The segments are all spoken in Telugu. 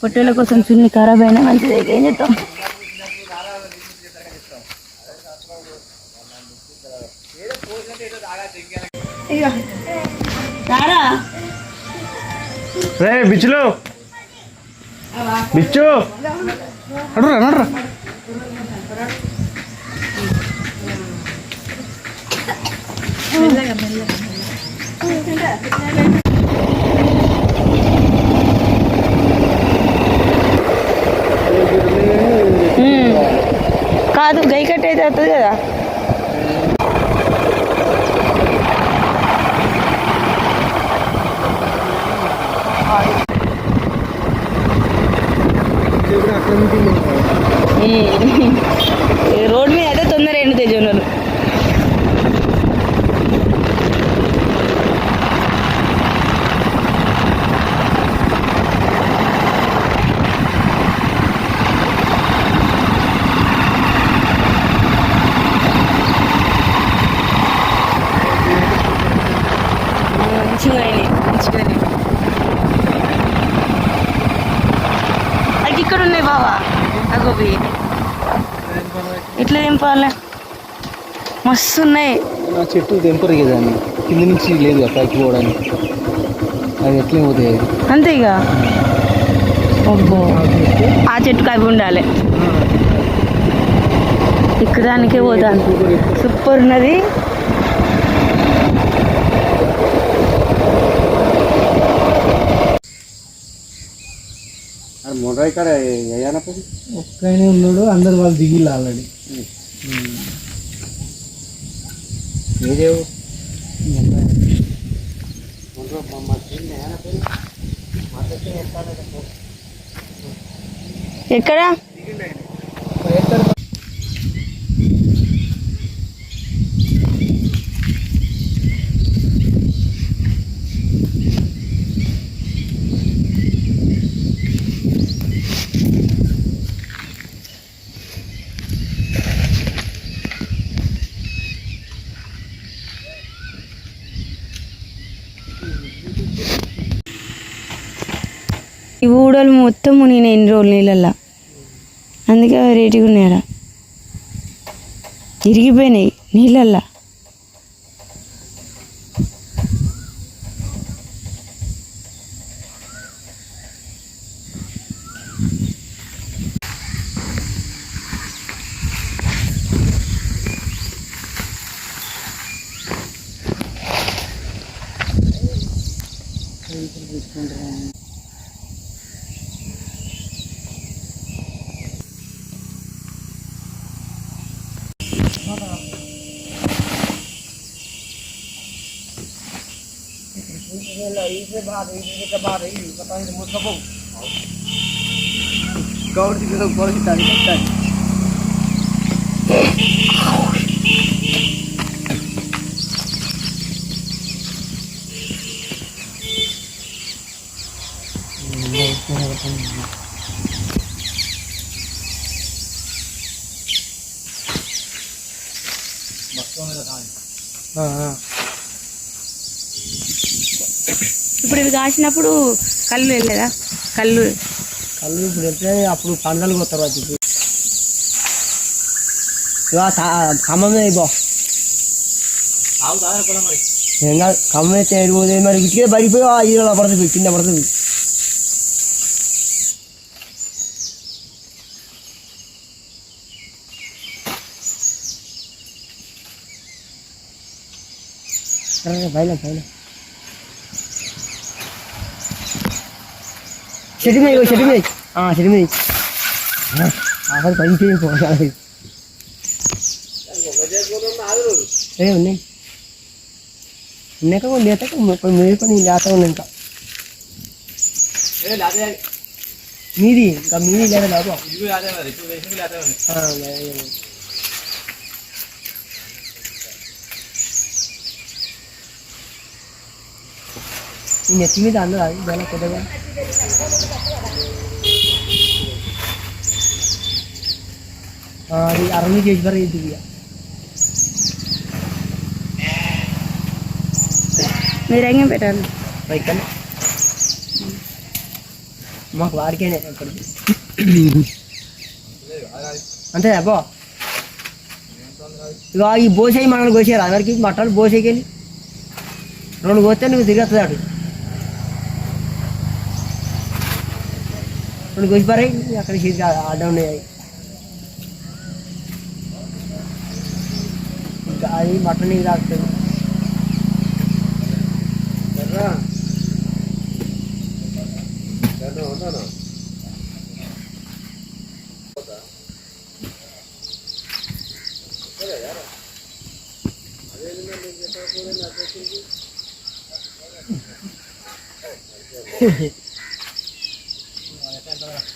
పొట్టేల కోసం చున్ని ఖరాబ్ అయినా మంచిది ఏం చేద్దాం? రే బిచ్చులు. బిచ్చు. కాదు గై కట్ అయితే అవుతుంది కదా ఉమ్. ఈ రోడ్ మీద అయితే తొందర ఎండుతాయి జొన్నలు మంచిగా అయినాయి మంచిగానే అది ఇక్కడ ఉన్నాయి బావా అగోబి ఇట్లా దింపాలి మస్తు ఉన్నాయి నా చెట్టు తెంపరు కదా కింద నుంచి లేదు కదా పైకి పోవడానికి. అది ఎట్లా పోతాయి అంతే ఇక. అబ్బో. ఆ చెట్టుకు అవి ఉండాలి. ఎక్కడానికే పోతాను. సూపర్ ఉన్నది. ఇక్కడ అయ్యానప్పుడు ఒక్కనే ఉన్నాడు అందరు వాళ్ళు దిగిళ్ళు ఆల్రెడీ. మీదేవు ఎక్కడ? వాళ్ళు మొత్తం మునిగిన ఎన్ని రోజులు నీళ్ళల్లో? అందుకే రేటుగా ఉన్నాయా ఇరిగిపోయినాయి నీళ్ళల్లో. गौर जी करो गौर तारीख ఇప్పుడు ఇవి కాసినప్పుడు కళ్ళు వెళ్ళలేదా? కళ్ళు. కళ్ళు ఇప్పుడు వెళ్తే అప్పుడు పండలు కొత్తారు అది. ఇప్పుడు ఇవా ఖమ్మం ఇవ్వ ఏం కాదు ఖమ్మం అయితే ఏడిపోతే మరి ఇటుకే పడిపోయి ఆ ఈరోజు పడుతుంది కింద పడుతుంది పైన పైన. చెట్టు మీద చెట్టు మీద చెట్టు మీద అసలు పని పోవాలి ఏ ఉన్నాయి ఉన్నాక లేత మీరు పని లేత ఉన్నాయి ఇంకా మీది ఇంకా మీది లేదా లేదు. ఈ నెత్తి మీద అందరా దాని పెద్దగా అది అరవై చేసి బర ఇది ఇక. మీరు ఎంగేం పెట్టాలి బైక్ కన్నా మాకు వాడికేనే ఇక్కడికి అంతే అబ్బో ఇక ఈ బోసాయి మనల్ని కోసారు అందరికి మట్టాలు బోసాయికి వెళ్ళి రెండు కోస్తే నువ్వు తిరిగేస్తుంది అటు రెండు కోసి పారాయి అక్కడ సీట్ అడ్డం ఉన్నాయి ఇంకా అది మటన్ నీకు తాకుతుంది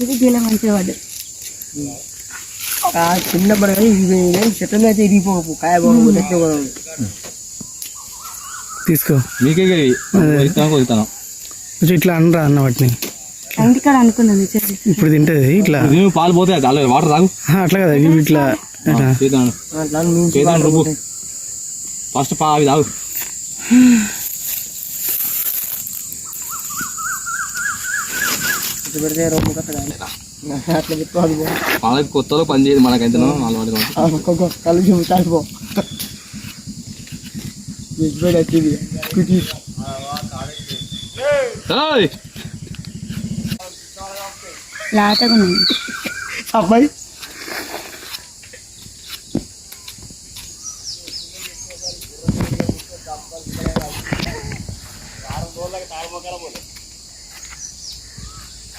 ఇది గీల ఆ చిన్న పడ కానీ ఇది చెట్ల మీద అయితే ఇరిగిపోవు కాయ బాగు చెట్టు కూడా ఉంది. తీసుకో. మీకే కొంచెం ఇట్లా అనరా అన్న వాటిని. ఇప్పుడు తింటది ఇట్లా. పాలు పోతాయి చాలు వాటర్ తాగు. అట్లా కదా ఇట్లా. ఫస్ట్ పా అవి తాగు. ఇట్లా పెడితే రొమ్ము కట్టడా అట్లా పెట్టుకోవాలి పో. వాళ్ళకి కొత్తలో పని చేయదు మనకైతే కళ్ళు చూపు తాగిపో ఎగ్జిబైట్ వచ్చింది? కుటీ ఏయ్! లాటగా ఉన్నాయి అబ్బాయి.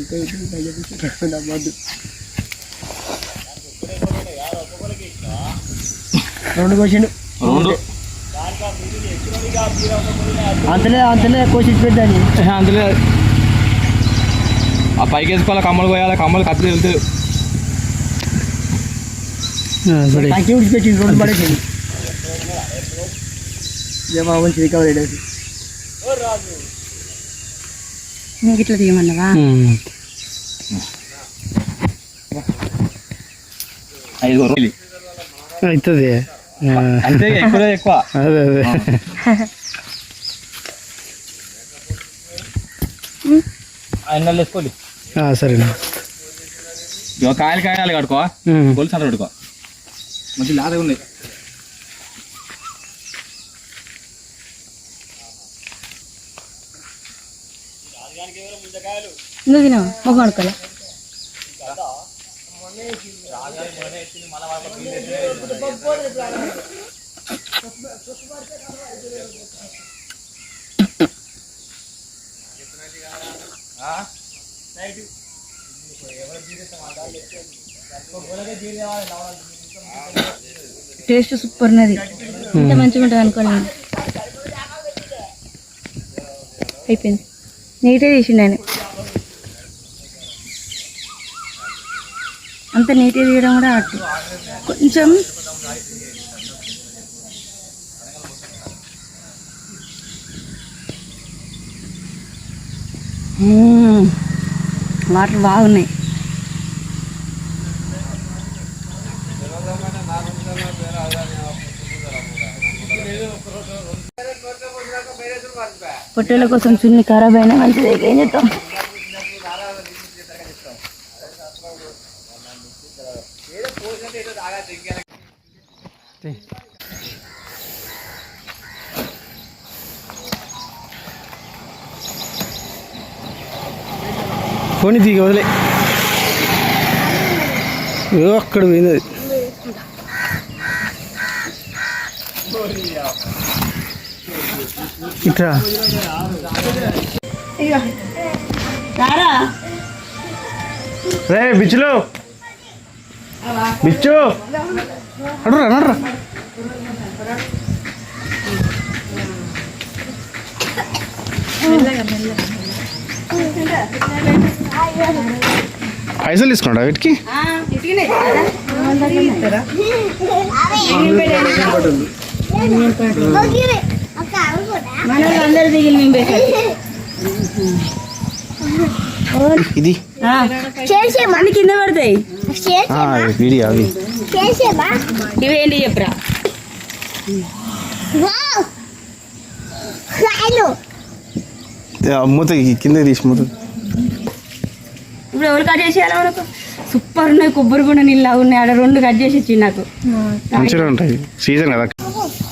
ఇంకా ఇది భయ తీసి కట్టుకున్నా మద్దు రెండు క్వశ్చన్ రెండు. అంతలే అంతలే కోసి పెద్దని ఏ, అందులో ఆ పైకి వేసుకోవాలి కమ్మలు పోయాలి కమ్మలు కత్తి వెళ్తాయి కంకి విడిచిపెట్టి రెండు పడేసింది ఏమో మంచి రికవరీ అయ్యేది నీకు ఇట్లా తీయమన్నావా అవుతుంది. అంతే ఎక్కువ ఎక్కువ. అదే అదే. సరేనా. కాయలు కాయాలి కట్టుకో. గొలుసు అంట పెట్టుకో మంచి లాదగా ఉన్నాయి. నువ్వు తినవా మొక్క అనుకోలే టేస్ట్ సూపర్ ఉన్నది. ఇంత మంచిగా ఉంటుంది అనుకోలేదు అయిపోయింది. నీటే తీసిండు ఆయన. అంత నీట్గా తీయడం కూడా అట్టు. కొంచెం వాటర్ బాగున్నాయి. పొట్టేల కోసం చున్ని ఖరాబ్ అయినా మంచిది. ఏం చేద్దాం? ఫోన్ దిగి వదిలే. అక్కడ పోయింది అది. ఇట్రా. రే బిచ్చులు. బిచ్చు అడురా నడురా. పైసలు తీసుకున్నాడా వీటికి? మన ఇది అన్ని కింద పడతాయి. వీడియో అవి. ఇవేంటి చెప్పురా? మూత కింద తీసి మూత. ఇప్పుడు ఎవరు కట్ చేసేయాలి మనకు? సూపర్ ఉన్నాయి కొబ్బరి కూడా నీళ్ళు ఉన్నాయి. ఆడ రెండు కట్ చేసి ఇచ్చి నాకు. మంచిగా ఉంటాయి. సీజన్ కదా.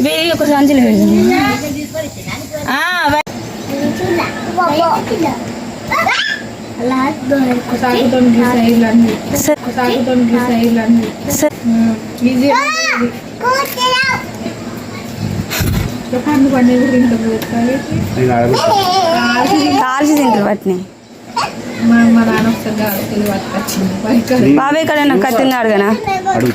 ఇవే ఒక సంచులు. కాల్చి తింటారు వాటిని. బాబాయ్ ఇక్కడ నాకు కత్తిని అడగనా అడుగు.